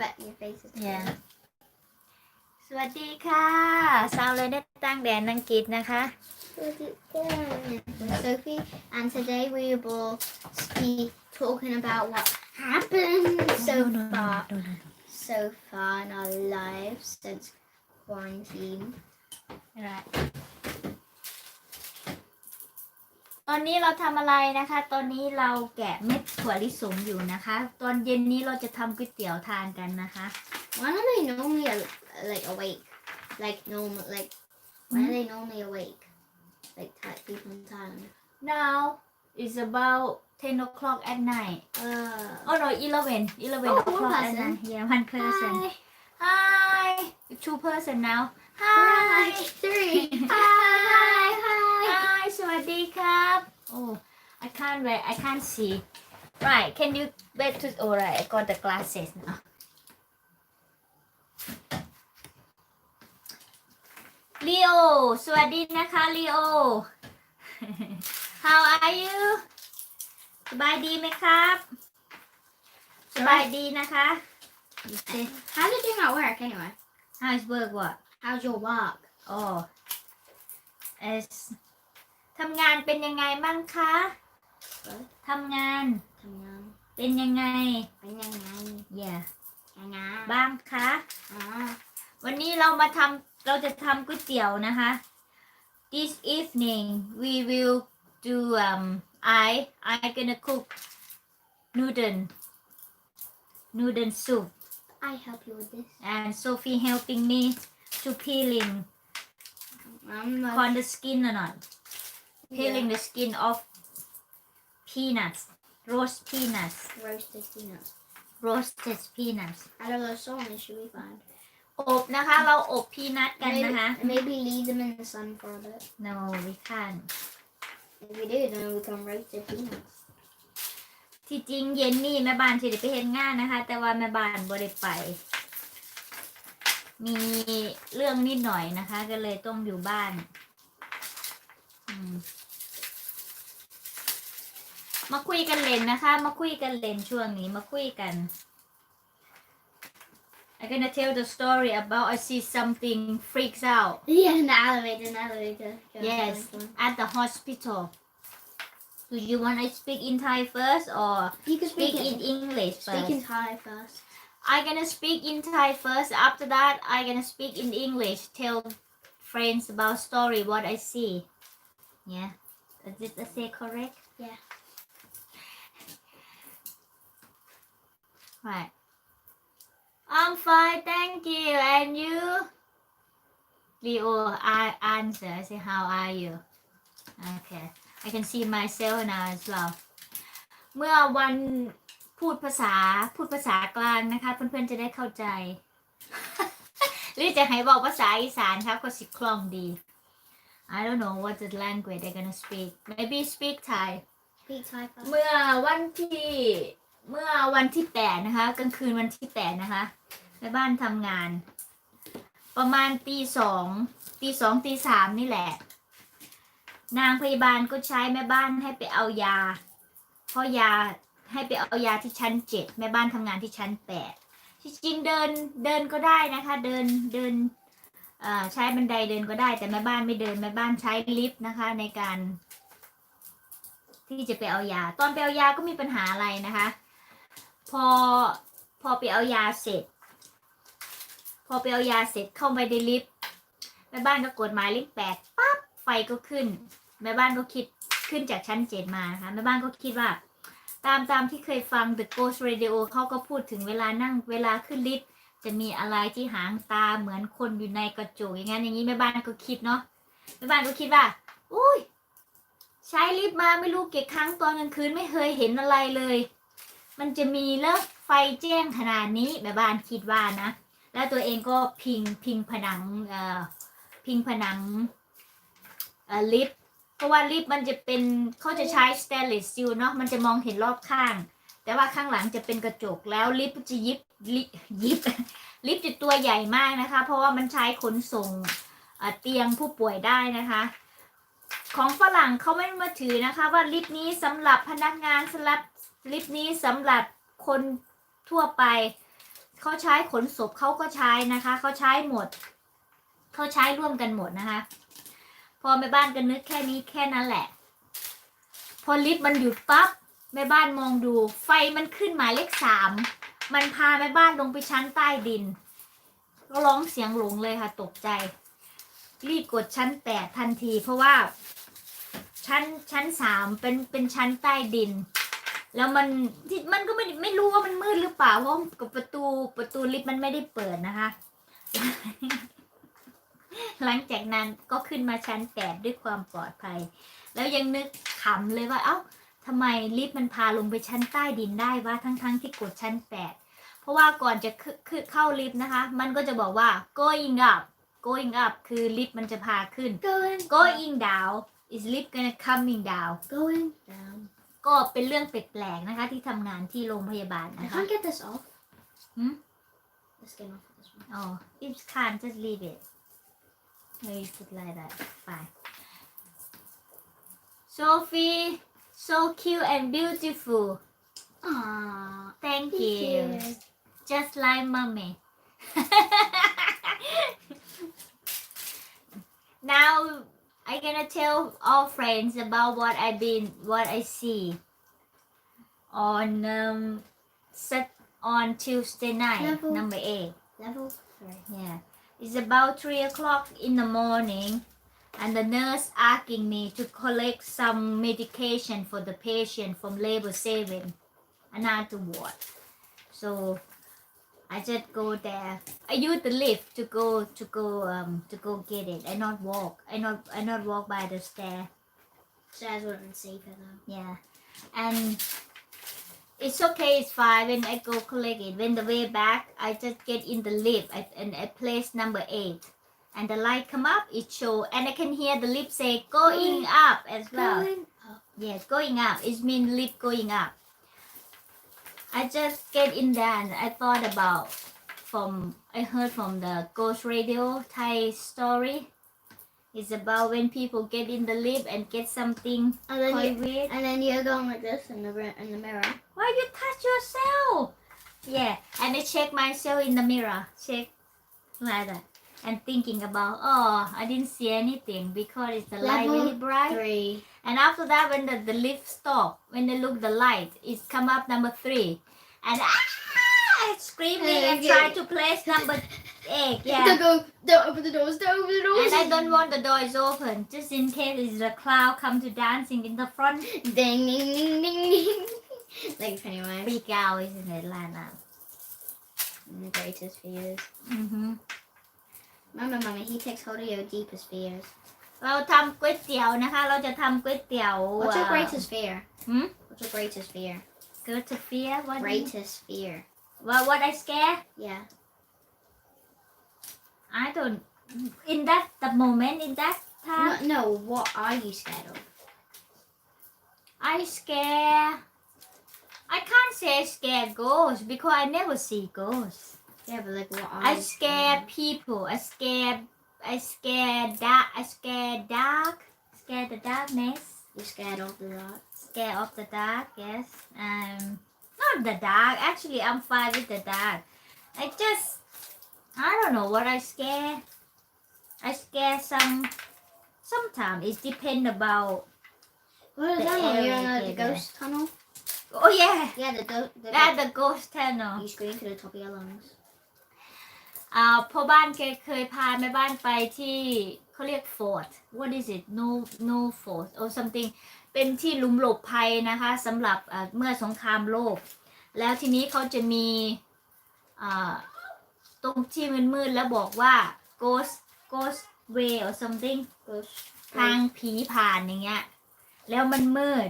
but your face is Yeah. สวัสดีค่ะซาวเลยได้ตั้งแดนอังกฤษนะคะ Sophie, and today we will be talking about what happened so far, so far in our lives since quarantine. ต อนนี้เราทำอะไรนะคะ ตอนนี้เราแกะเม็ดถั่วลิสงอยู่นะคะ ตอนเย็นนี้เราจะทำก๋วยเตี๋ยวทานกันนะคะ When are they normally uh, like awake? Like normal, like when are they normally awake? Like Thai people in Thailand. now is about 10 o'clock at night Uh, oh no 11 11 Oh, one o'clock at person. night yeah one person hi, hi two person now hi, hi three, hi, hi. hi สวัสดีครับ oh I can't wait I can't see right can you wait to oh right I got the glasses now ลีโอ สวัสดีนะคะลีโอ How are you สบายดีไหมครับ สบายดีนะคะ You say How did you not work anyway? how's work what How's your work? อ๋อ as ทำงานเป็นยังไงมั่งคะ Good. ทำงานทำงาน เป็นยังไง เป็นยังไง yeah ยังไงบ้างคะอ๋อวันนี้เรามาทำเราจะทำก๋วยเตี๋ยวนะคะ this evening we will do um I I gonna cook noodle noodle soup I help you with this. and Sophie helping me to peeling I'm not on the skin or not peeling the skin of peanuts roast peanuts roasted peanuts. roasted peanuts I don't know, so it should be fine. อบนะคะ เราอบพีนัทกันนะคะ Maybe, maybe leave them in the sun for a bit. no we can't If we do, then we can roast the peanuts. ที่จริงเย็นนี่แม่บ้านสิได้ไปเห็นงานนะคะ แต่ว่าแม่บ้านบ่ได้ไป มีเรื่องนิดหน่อยนะคะ ก็เลยต้องอยู่บ้าน อืม มาคุยกันเล่นนะคะ มาคุยกันเล่นช่วงนี้มาคุยกัน I'm gonna tell the story about I see something freaks out Yeah, in the elevator, in the elevator. Go on, Yes. go on, go at the hospital. Do you want to speak in Thai first or on. You can speak speak, in English first? Speak in Thai first. I'm gonna speak in Thai first. After that, I'm gonna speak in English. Tell friends about story what I see. Yeah, is it say correct? Yeah. Right. I'm fine, thank you. And you? Leo, I answer. I say, how are you? Okay. I can see myself now as well. เมื่อวันพูดภาษาพูดภาษากลางนะคะ เพื่อนๆจะได้เข้าใจ หรือจะให้บอกภาษาอีสานครับก็สิคล่องดี I don't know what the language they're gonna speak maybe speak Thai Speak Thai first. เมื่อวันที่ เมื่อวันที่แปดนะคะกลางคืนวันที่แปดนะคะแม่บ้านทำงาน ประมาณตีสองตีสองตีสามนี่แหละ นางพยาบาลก็ใช้แม่บ้านให้ไปเอายาเพราะยาให้ไปเอายาที่ชั้นเจ็ดแม่บ้านทำงานที่ชั้นแปดที่จริงเดินเดินก็ได้นะคะ เดินเดินใช้บันไดเดินก็ได้ แต่แม่บ้านไม่เดินแม่บ้านใช้ลิฟต์นะคะ ในการ ที่จะไปเอายา ตอนไปเอายาก็มีปัญหาอะไรนะคะ พอพอไปเอายาเสร็จ พอไปเอายาเสร็จเข้าไปในลิฟต์แม่บ้านก็กดหมายเลขแปดปั๊บไฟก็ขึ้น แม่บ้านก็คิดขึ้นจากชั้นเจ็ดมานะคะแม่บ้านก็คิดว่า ตามตามที่เคยฟัง The Ghost Radio เขาก็พูดถึงเวลานั่งเวลาขึ้นลิฟต์จะมีอะไรที่หางตาเหมือนคนอยู่ในกระจกอย่างนั้นอย่างนี้แม่บ้านก็คิดเนาะแม่บ้านก็คิดว่า อุ้ยใช้ลิฟต์มาไม่รู้กี่ครั้งตอนกลางคืนไม่เคยเห็นอะไรเลย มันจะมีเลิกไฟแจ้งขนาดนี้แม่บ้านคิดว่านะ แล้วตัวเองก็พิงพิงผนังเอ่อพิงผนังเอ่อลิฟต์เพราะว่าลิฟต์มันจะเป็นเขาจะใช้สเตนเลสสตีลเนาะมันจะมองเห็นรอบข้าง แต่ว่าข้างหลังจะเป็นกระจกแล้วลิฟต์จะยิบลิยิบลิฟต์จะตัวใหญ่มากนะคะ เพราะว่ามันใช้ขนส่งเอ่อเตียงผู้ป่วยได้นะคะ ของฝรั่งเขาไม่มาถือนะคะ ว่าลิฟต์นี้สำหรับพนักงานสำหรับ ลิฟต์นี้สำหรับคนทั่วไป เขาใช้ขนศพเขาก็ใช้นะคะ เขาใช้หมด เขาใช้ร่วมกันหมดนะคะ พอแม่บ้านก็นึกแค่นี้แค่นั้นแหละ พอลิฟต์มันหยุดปั๊บแม่บ้านมองดู ไฟมันขึ้นหมายเลขสามมันพาแม่บ้านลงไปชั้นใต้ดินก็ร้องเสียงหลงเลยค่ะ ตกใจ รีบกดชั้นแปดทันที เพราะว่าชั้นชั้นสามเป็นเป็นชั้นใต้ดิน แล้วมันที่มันก็ไม่ไม่รู้ว่ามันมืดหรือเปล่าเพราะกับประตูประตูลิฟต์มันไม่ได้เปิดนะคะ หลังจากนั้นก็ขึ้นมาชั้นแปดด้วยความปลอดภัย แล้วยังนึกขำเลยว่าเอ้าทำไมลิฟต์มันพาลงไปชั้นใต้ดินได้วะทั้งๆทที่กดชั้นแปดเพราะว่าก่อนจะขึ้นขึ้นเข้าลิฟต์นะคะ มันก็จะบอกว่า going up going up คือลิฟต์มันจะพาขึ้น Going going down is lift gonna coming down Going down. ก็เป็นเรื่องแปลกๆนะคะ ที่ทำงานที่โรงพยาบาล I นะคะ can't get this off. Hmm? Let's get off this one. อ๋อ if can't just leave it leave it like that fine Sophie so cute and beautiful Aww. thank Thank you you. just like mommy now I gonna tell all friends about what I've been what I see on um set on Tuesday night Level. number eight Level three. yeah it's about three o'clock in the morning and the nurse asking me to collect some medication for the patient from labor saving another ward so I just go there. I use the lift to go to go um to go get it. I not walk. I not I not walk by the stair. Stairs would have been safer though. Yeah, and it's okay. It's fine when I go collect it. When the way back, I just get in the lift at, and at place number eight, and the light come up. It show and I can hear the lift say going up as well. Going up. Yes, going up. It means lift going up. I just get in there and I thought about from I heard from the Ghost Radio Thai story. It's about when people get in the lift and get something And then, you, COVID. and then you're going like this in the in the mirror. Why you touch yourself? Yeah, and I check myself in the mirror. Check like that. And thinking about, oh, I didn't see anything because it's the light Level really bright. Three. And after that, when the, the lift stop, when they look the light, it's come up number three. And ah, screaming and try to place number eight. Don't go. Don't open the doors. Don't open the doors. And I don't want the doors open, just in case the cloud come to dancing in the front. Ding ding ding ding ding. like Pennywise. Freak out, isn't it, Lana? The greatest fears. Mm-hmm. Remember, Mummy, he takes hold of your deepest fears. เราทำก๋วยเตี๋ยวนะคะ เราจะทำก๋วยเตี๋ยว What's your เอ่อ greatest fear? Hmm? What's your greatest fear? Go to fear what do you- Greatest fear. what what I scare Yeah. I don't in that the moment in that time No, no, what are you scared of? I scare. I can't say I scare ghosts because I never see ghosts. yeah, but like, what I scare scared people. I scare. I scare dark. I scare dark. Scare the darkness. You're scared of the dark. Scare of the dark. Yes. Um, not the dark. Actually, I'm fine with the dark. I just. I don't know what I scare. I scare some. Sometimes it depend about. What The that? You're in the, the ghost tunnel? Oh yeah. Yeah, the, do- the That the ghost tunnel. You scream to the top of your lungs. อ่าพ่อบ้านแกเคยพาแม่บ้านไปที่เขาเรียก fort what is it no no fort or something เป็นที่หลุมหลบภัยนะคะสำหรับอ่าเมื่อสงครามโลก แล้วทีนี้เขาจะมีอ่าตรงที่มืดๆแล้วบอกว่า ghost ghost way or something Ghost. ทางผีผ่านอย่างเงี้ย แล้วมันมืด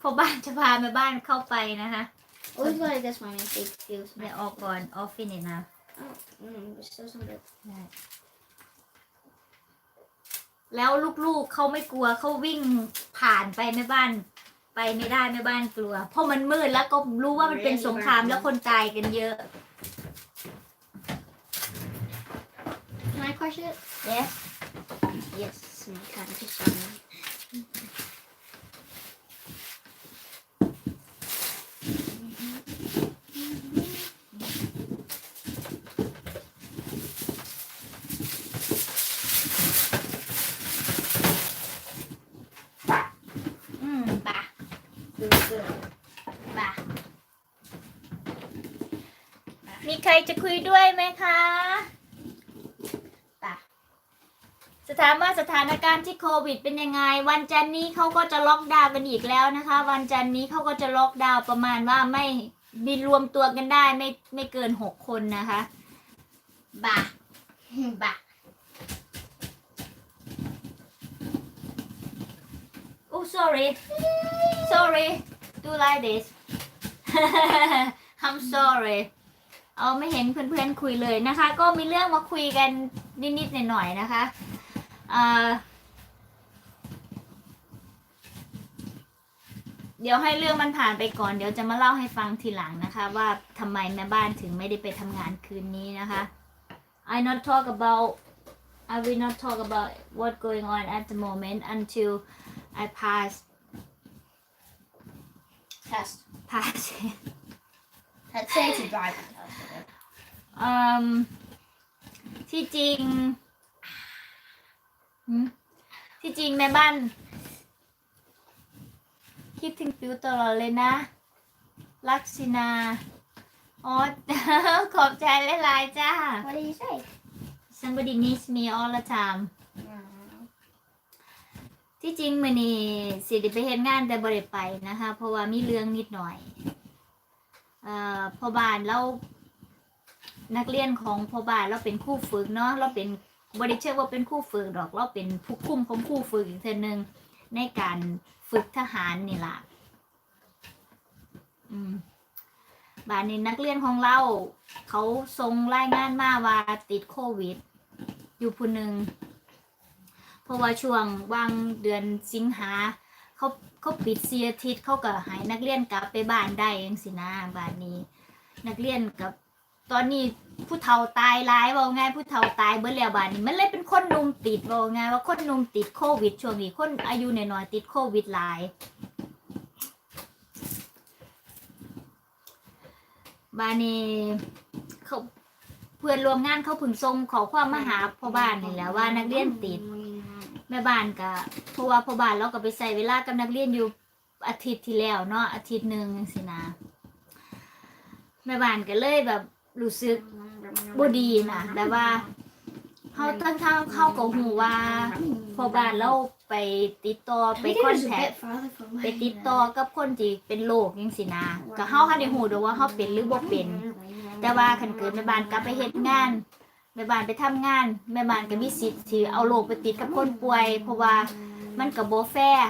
พ่อบ้านจะพาแม่บ้านเข้าไปนะคะ Always go like this, Mummy. So you feel เดี๋ยวออกก่ อนออฟฟิศนะ Oh, mm, there's still some good. แล้วลูกๆเขาไม่กลัวเขาวิ่งผ่านไปแม่บ้าน ไปไม่ได้แม่บ้านกลัว เพราะมันมืดแล้วก็รู้ว่ามันเป็นสงครามแล้วคนตายกันเยอะ Can I crush it? yes Yes, you can. Just show me. มีใครจะคุยด้วยไหมคะป่ะสถานว่าสถานการณ์ที่โควิดเป็นยังไง วันจันนี้เขาก็จะล็อกดาวน์กันอีกแล้วนะคะ วันจันนี้เขาก็จะล็อกดาวน์ประมาณว่าไม่บินรวมตัวกันได้ไม่ไม่เกินหกคนนะคะบ่าบ่าโอ้ sorry sorry do like this I'm sorry เอาไม่เห็นเพื่อนๆคุยเลยนะคะ ก็มีเรื่องมาคุยกันนิดๆหน่อยๆนะคะเออเดี๋ยวให้เรื่องมันผ่านไปก่อน เดี๋ยวจะมาเล่าให้ฟังทีหลังนะคะ ว่าทำไมแม่บ้านถึงไม่ได้ไปทำงานคืนนี้นะคะ I not talk about I will not talk about what going on at the moment until I pass test pass let's say to drive test ที่จริงหืมที่จริงแม่บ้าน คิดถึงปิวตลอดเลยนะ ลักษินาอ๋อขอบใจหลายๆจ้า what do you say somebody needs me all the time ที่จริงมือนี้สิได้ไปเฮ็ดงานแต่บ่ได้ไปนะคะ เพราะว่ามีเรื่องนิดหน่อย เอ่อพอบ้านเรา นักเรียนของพอบ้านเราเป็นคู่ฝึกเนาะเราเป็นบริเชื่อว่าเป็นคู่ฝึกดอก เราเป็นผู้คุมของคู่ฝึกอีกเทนึงในการฝึกทหารนี่ล่ะบ้านนี้นักเรียนของเรา เขาส่งรายงานมาว่าติดโควิด อยู่ผู้หนึ่งเพราะว่าช่วงวางเดือนสิงหาเขาเขาปิดเสียทิตย์เขาก็ให้นักเรียนกลับไปบ้านได้เองสินะบ้านนี้ นักเรียนกับ ตอนนี้ผู้เฒ่าตายร้ายว่าไงผู้เฒ่าตายเบิดแล้วบ้านนี้มันเลยเป็นคนหนุ่มติดว่าไงว่าคนหนุ่มติดโควิด ช่วงนี้คนอายุน้อยๆติดโควิดหลายบ้านนี้เขาเพื่อนรวมงานเขาเพึ่งส่งขอความมาหาพ่อบ้านนี่แหละว่านักเรียนติด แม่บ้านก็เพราะว่าพ่อบ้านเราก็ไปใส่เวลากับนักเรียนอยู่อาทิตย์ที่แล้วเนาะอาทิตย์หนึ่งสินะแม่บ้านก็เลยแบบ รู้สึกบ่ดีนะแบบว่าเขาตั้งทางเข้ากับหูว่าพ่อบ้านเราไปติดต่อไปคอนแทคไปติดต่อกับคนที่เป็นโรคยังสินะก็เฮาคันได้ฮู้ดอกว่าเฮาเป็นหรือบ่เป็น แต่ว่าคันเกิดแม่บ้านกลับไปเฮ็ดงานแม่บ้านไปทำงาน แม่บ้านก็มีสิทธิ์ที่เอาโรคไปติดกับคนป่วย เพราะว่ามันก็บ่แฟร์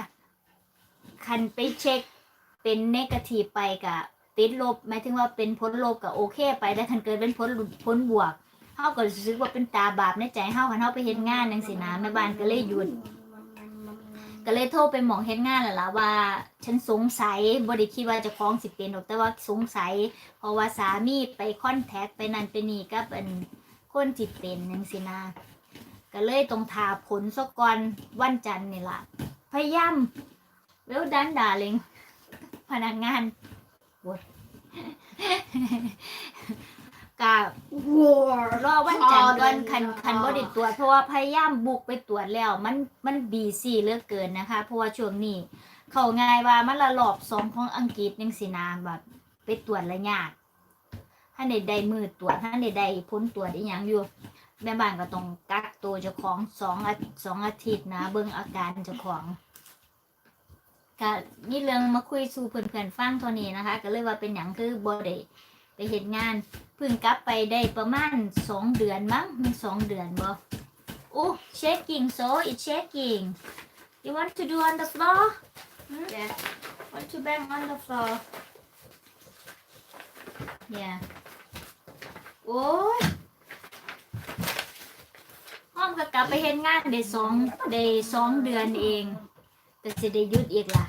คันไปเช็คเป็นเนกาทีฟไปก็ ติดลบหมายถึงว่าเป็นผลลบก็โอเค ไปแต่คันเกิดเป็นผลผลบวกเฮาก็รู้สึกว่าเป็นตาบาปในใจเฮาคันเฮาไปเฮ็ดงานจังซี่นะแม่บ้านก็เลยหยุดก็เลยโทรไปหมองเฮ็ดงานแล้วล่ะว่า ฉันสงสัยบ่ได้คิดว่าจะคล้องสิเป็นหรอกแต่ว่าสงสัย เพราะว่าสามีไปคอนแทคไปนั่นไปนี่กับอันคนที่เป็นจังซี่นะก็เลยต้องทาผลซะก่อนวันจันทร์นี่ล่ะพยายามเวลดันดาเลงพนักงาน โว้ยกับ war รอวันจันทร์ก่อนคันคันบ่ได้ตรวจเพราะว่าพยายามบุกไปตรวจแล้ว มันมันบีซี่เหลือกเกินนะคะ เพราะว่าช่วงนี้ เขาง่ายว่ามันละรอบสองของอังกฤษยังสินาแบบไปตรวจและยากถ้าในใดมือตรวจถ้าในใดพ้นตรวจอีหยังอยู่แม่บ้านก็ต้องกักตัวเจ้าของสองอาสองอาทิตย์นะ เบิ่งอาการเจ้าของ ก็นี่เรื่องมาคุยสู่เพื่อนๆฟังเท่านี้นะคะ ก็เลยว่าเป็นอย่างคือบ่ได้ไปเห็นงานเพิ่งกลับไปได้ประมาณสองเดือนมั้งมันสองเดือนบ่โอ้ shaking so it's shaking you want to do on the floor yeah want to bang on the floor yeah โอ้ยห้องก็กลับไปเห็นงานได้สองได้สองเดือนเอง็จะได้ยุดอีกล่ะ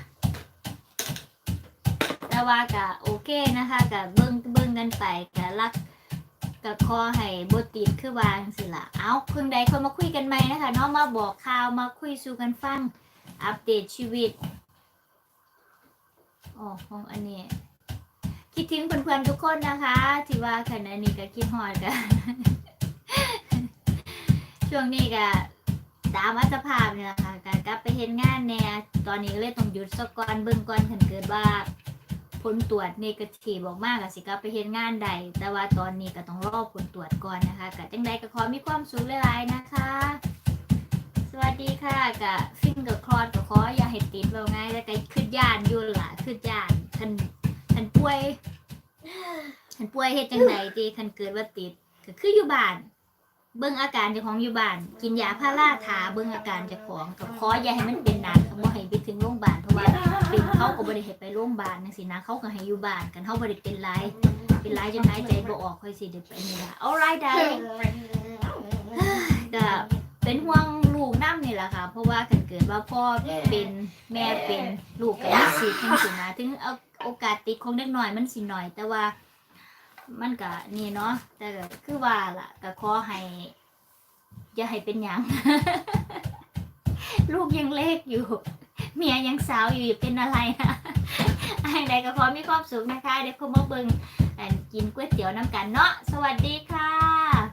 แต่ว่าก็โอเคนะคะก็เบิ่งเบิ่งกันไปก็รักก็ขอให้บติดคือวางสิล่ะเอาเพิ่งใดคนมาคุยกันใหมนะคะเน้องมาบอกข่าวมาคุยสู่กันฟัง อัปเดตชีวิตอ๋อของอันนี้คิดถึงเพื่อนๆทุกคนนะคะ ที่ว่าขณะนี้ก็คิดฮอดกันช่วงนี้ก็ ตามอัตภาพนี่แหละค่ะก็กลับไปเห็นงานแน่ตอนนี้ก็เลยต้องหยุดสักก่อนเบิ่งก่อนคันเกิดว่า ผลตรวจเนกาทีฟออกมากก็สิกลับไปเฮ็ดงานใด แต่ว่าตอนนี้ก็ต้องรอผลตรวจก่อนนะคะกะจังใดก็ขอมีความสุขหลายๆนะคะ สวัสดีค่ะกะฟิงกับคลอดก็ขออย่าให้ติดเราง่ายแล้วก็ขึ้นยานอยู่ล่ะขึ้นยานคันคันป่วยคันป่วยเฮ็ดจังใดตีคันเกิดว่าติดก็คืออยู่บ้าน เบิ่งอาการเจ้าของอยู่บ้าน กินยาพาราทาเบิ่งอาการเจ้าของกับขออย่าให้มันเป็นหนักบ่ให้ไปถึงโรงพยาบาลเพราะว่าเป็นเขาก็บ่ได้ให้ไปโรงพยาบาลจังซี่นะเขาก็ให้อยู่บ้านกันเขาบ่ได้เป็นไรเป็นไรจนหายใจบ่ออกค่อยสิได้ไปนี่ล่ะ alright darling ก็เป็นห่วงลูกน้ำนี่แหละค่ะ เพราะว่าเกิดเกิดว่าพ่อเป็นแม่เป็นลูกก็มีสิทั้งสินะถึงเอาโอกาสติดของเด็กหน่อยมันสิหน่อยแต่ว่า มันก็นี่เนาะแต่ก็คือว่าล่ะก็ขอให้อย่าให้เป็นหยัง ลูกยังเล็กอยู่ เมียยังสาวอยู่อย่าเป็นอะไรนะไอ้ใดก็ขอมีความสุขนะคะ เดี๋ยวคุณมาเบิงกินก๋วยเตี๋ยวน้ำกันเนาะสวัสดีค่ะ